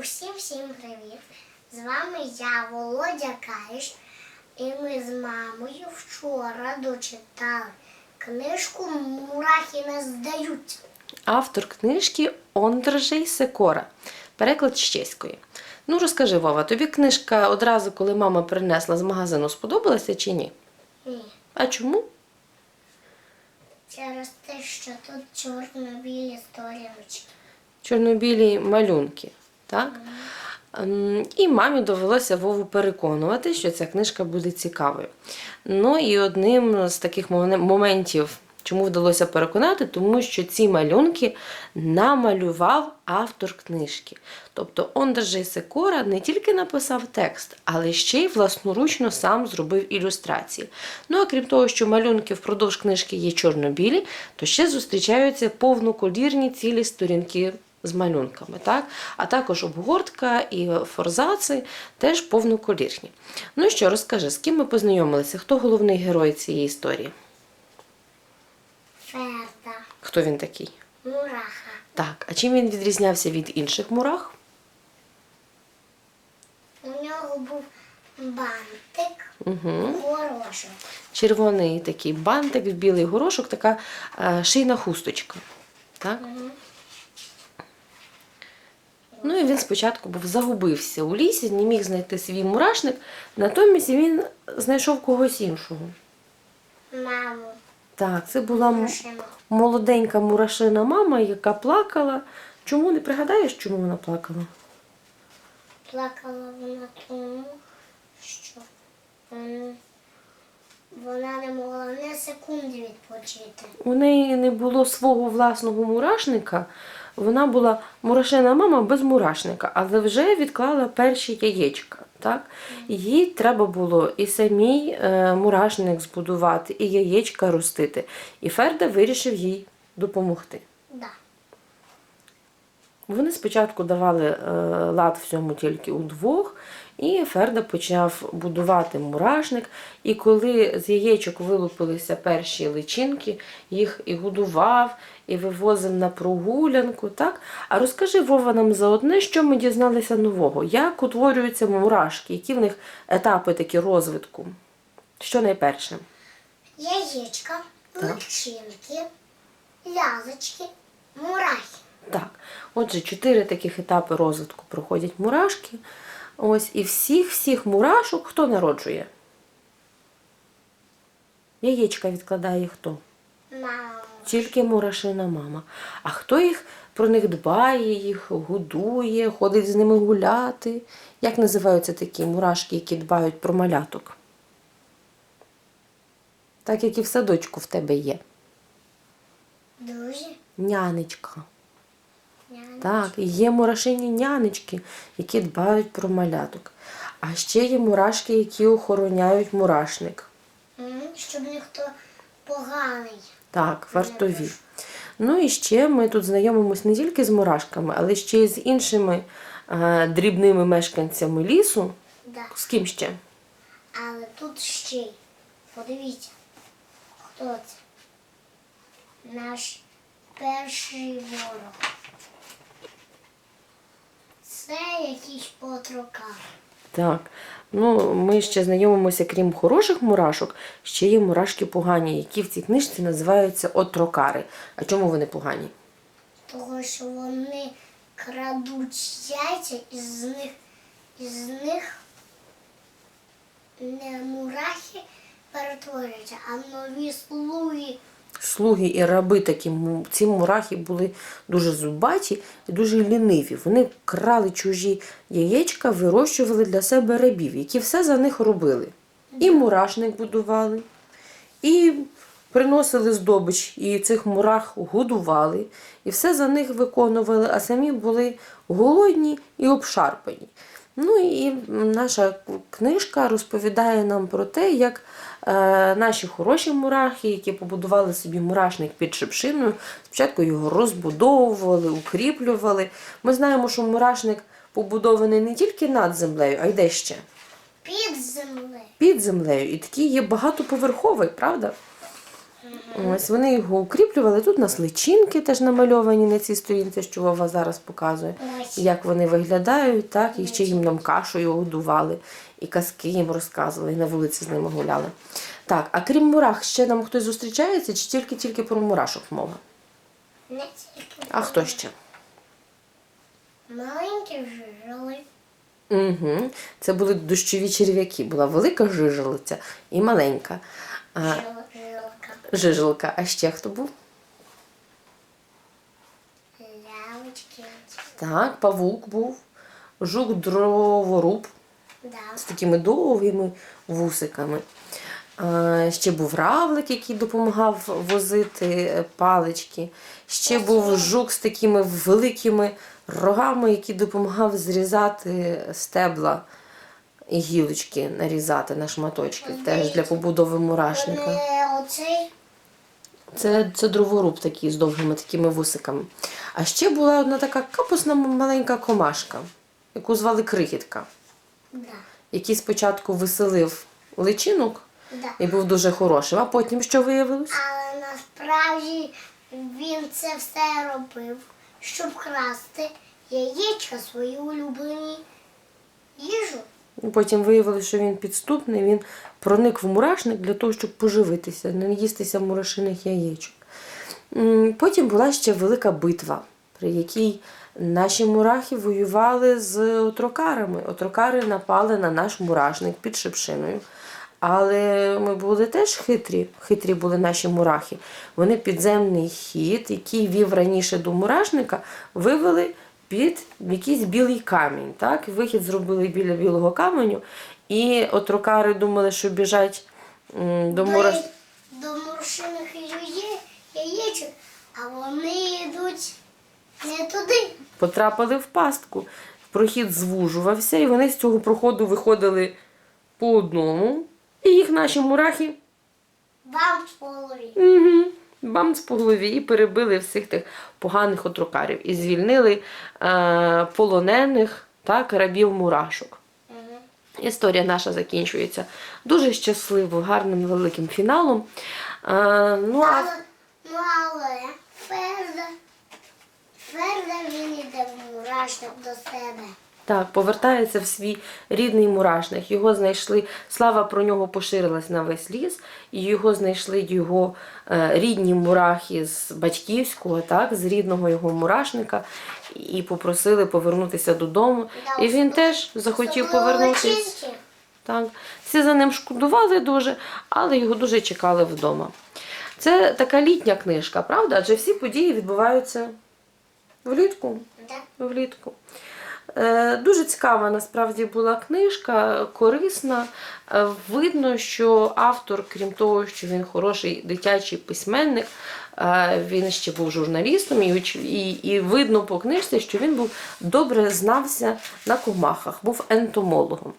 Усім всім привіт! З вами я, Володя Каїш, і ми з мамою вчора дочитали книжку Мурахи не здають. Автор книжки Ондржей Секора. Переклад з чеської. Ну, розкажи, Вова, тобі книжка одразу, коли мама принесла з магазину, сподобалася чи ні? Ні, А чому? через те, що тут чорно-білі сторіночки. Чорнобілі малюнки. Так? Ем, І мамі довелося Вову переконувати, що ця книжка буде цікавою. Ну і одним з таких моментів, чому вдалося переконати, тому що ці малюнки намалював автор книжки. Тобто Ондржей Секора не тільки написав текст, але ще й власноручно сам зробив ілюстрації. Ну а крім того, що малюнки впродовж книжки є чорно-білі, то ще зустрічаються повноколірні цілі сторінки з малюнками, так? а також обгортка і форзаци теж повноколірні. Ну що, розкажи, з ким ми познайомилися? Хто головний герой цієї історії? Ферда, Хто він такий? мураха. Так, а чим він відрізнявся від інших мурах? У нього був бантик, Угу. горошок. Червоний такий бантик, білий горошок, така е, шийна хусточка. Так? І він спочатку був загубився у лісі, не міг знайти свій мурашник, натомість він знайшов когось іншого. Маму, Так, це була м- машину. молоденька мурашина мама, яка плакала. Чому не пригадаєш, чому вона плакала? Плакала вона тому, що м, вона не могла ні секунди відпочити. У неї не було свого власного мурашника. Вона була мурашина мама без мурашника, але вже відклала перші яєчка. Так? Їй треба було і самій е, мурашник збудувати, і яєчка ростити. І Ферда вирішив їй допомогти. Да. Вони спочатку давали е, лад всьому тільки удвох, і Ферда почав будувати мурашник. І коли з яєчок вилупилися перші личинки, їх і годував, і вивозив на прогулянку. Так? А розкажи Вова нам за одне, що ми дізналися нового. Як утворюються мурашки, які в них етапи такі розвитку? Що найперше? Яєчка, личинки, лязочки, мурахи. Так, отже, чотири таких етапи розвитку проходять мурашки. Ось, і всіх-всіх мурашок хто народжує? Яєчка відкладає хто? Мама. Тільки мурашина мама. А хто їх про них дбає, їх годує, ходить з ними гуляти? Як називаються такі мурашки, які дбають про маляток? Так як і в садочку в тебе є. Дуже. Нянечка. Так, і є мурашині нянечки, які дбають про маляток. А ще є мурашки, які охороняють мурашник. Щоб ніхто поганий. Так, вартові. Ну і ще ми тут знайомимось не тільки з мурашками, але ще й з іншими е, дрібними мешканцями лісу. Да. З ким ще? Але тут ще й, подивіться, хто це? Наш перший ворог. Це якийсь потрокар. Так. Ну, ми ще знайомимося, крім хороших мурашок, ще є мурашки погані, які в цій книжці називаються отрокари. А чому вони погані? Того, що вони крадуть яйця, і з них, із них не мурахи перетворюються, а нові слуги. Слуги і раби такі, ці мурахи були дуже зубаті і дуже ліниві. Вони крали чужі яєчка, вирощували для себе рабів, які все за них робили. І мурашник будували, і приносили здобич, і цих мурах годували, і все за них виконували, а самі були голодні і обшарпані. Ну і наша книжка розповідає нам про те, як е, наші хороші мурахи, які побудували собі мурашник під шипшиною, спочатку його розбудовували, укріплювали. Ми знаємо, що мурашник побудований не тільки над землею, а й де ще Під землею. під землею. І такий є багатоповерховий, правда? Ось вони його укріплювали. Тут у нас личинки теж намальовані на цій сторінці, що Вова зараз показує. Як вони виглядають, так, і ще їм нам кашею годували, і казки їм розказували, і на вулиці з ними гуляли. Так, а крім мурах, ще нам хтось зустрічається, чи тільки-тільки про мурашок мова? Не тільки. А хто ще? Маленькі жили. Угу. Це були дощові черв'яки. Була велика жижелиця і маленька. А, Жил, жилка. жижелка. А ще хто був? Лявочки. Так, павук був, жук дроворуб Да. з такими довгими вусиками. А, ще був равлик, який допомагав возити палички. Ще був жук з такими великими рогами, який допомагав зрізати стебла і гілочки, нарізати на шматочки, теж для побудови мурашника. Це, це дроворуб такий з довгими такими вусиками. А ще була одна така капусна маленька комашка, яку звали Крихітка, Да. який спочатку веселив личинок Да. і був дуже хорошим, а потім що виявилось? Але насправді він це все робив, щоб красти яєчка свої улюблені їжу. Потім виявилось, що він підступний, він проник в мурашник для того, щоб поживитися, не їстися мурашиних яєчок. Потім була ще велика битва, при якій наші мурахи воювали з отрокарами. Отрокари напали на наш мурашник під шипшиною. Але ми були теж хитрі, хитрі були наші мурахи. Вони підземний хід, який вів раніше до мурашника, вивели під якийсь білий камінь. Так? Вихід зробили біля білого каменю, і отрокари думали, що біжать м, до мурашника. До муршиних яє- яєчок, а вони йдуть не туди. потрапили в пастку. Прохід звужувався, і вони з цього проходу виходили по одному. І їх наші мурахи Вам в голові. угу, бамц по голові і перебили всіх тих поганих отрокарів. І звільнили е, полонених так, рабів мурашок. Історія наша закінчується дуже щасливо, гарним великим фіналом. Е, ну, а ну але Ферда, Ферда він іде в мурашник до себе. Так, повертається в свій рідний мурашник. Його знайшли, слава про нього поширилась на весь ліс, і його знайшли його е, рідні мурахи з батьківського, так, з рідного його мурашника, і попросили повернутися додому. І він теж захотів повернутися. Так. Всі за ним шкодували дуже, але його дуже чекали вдома. Це така літня книжка, правда? Адже всі події відбуваються влітку. Влітку. Е, Дуже цікава насправді була книжка, корисна. Е, Видно, що автор, крім того, що він хороший дитячий письменник, е, він ще був журналістом, і, і, і видно по книжці, що він був добре знався на комахах, був ентомологом.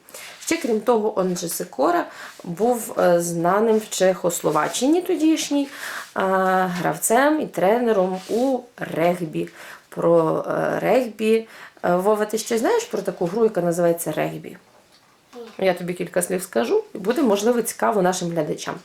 Ще крім того, он же Сикора був знаним в Чехословаччині тодішній гравцем і тренером у регбі. Про регбі. Е, Вова, ти ще знаєш про таку гру, яка називається регбі? Я тобі кілька слів скажу, і буде, можливо, цікаво нашим глядачам.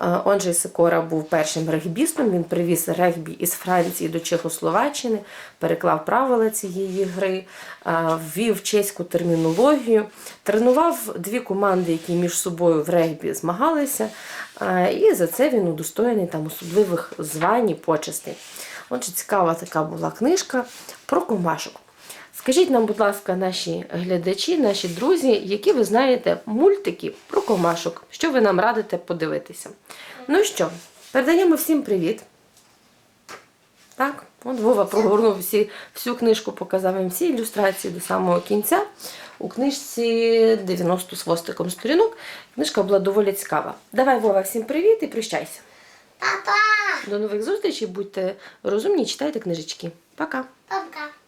Е, Онджей Сикора був першим регбістом. Він привіз регбі із Франції до Чехословаччини, переклав правила цієї гри, е, ввів чеську термінологію, тренував дві команди, які між собою в регбі змагалися. І за це він удостоєний там особливих звань і почестей. Отже, цікава така була книжка про комашок. Скажіть нам, будь ласка, наші глядачі, наші друзі, які ви знаєте мультики про комашок, що ви нам радите подивитися. Ну що, передаємо всім привіт. Так, от Вова прогорнув всі, всю книжку, показав їм всі ілюстрації до самого кінця. У книжці 90 з хвостиком сторінок. Книжка була доволі цікава. Давай, Вова, всім привіт і прощайся. Папа! До нових зустрічей, будьте розумні, читайте книжечки. Пока! Папка!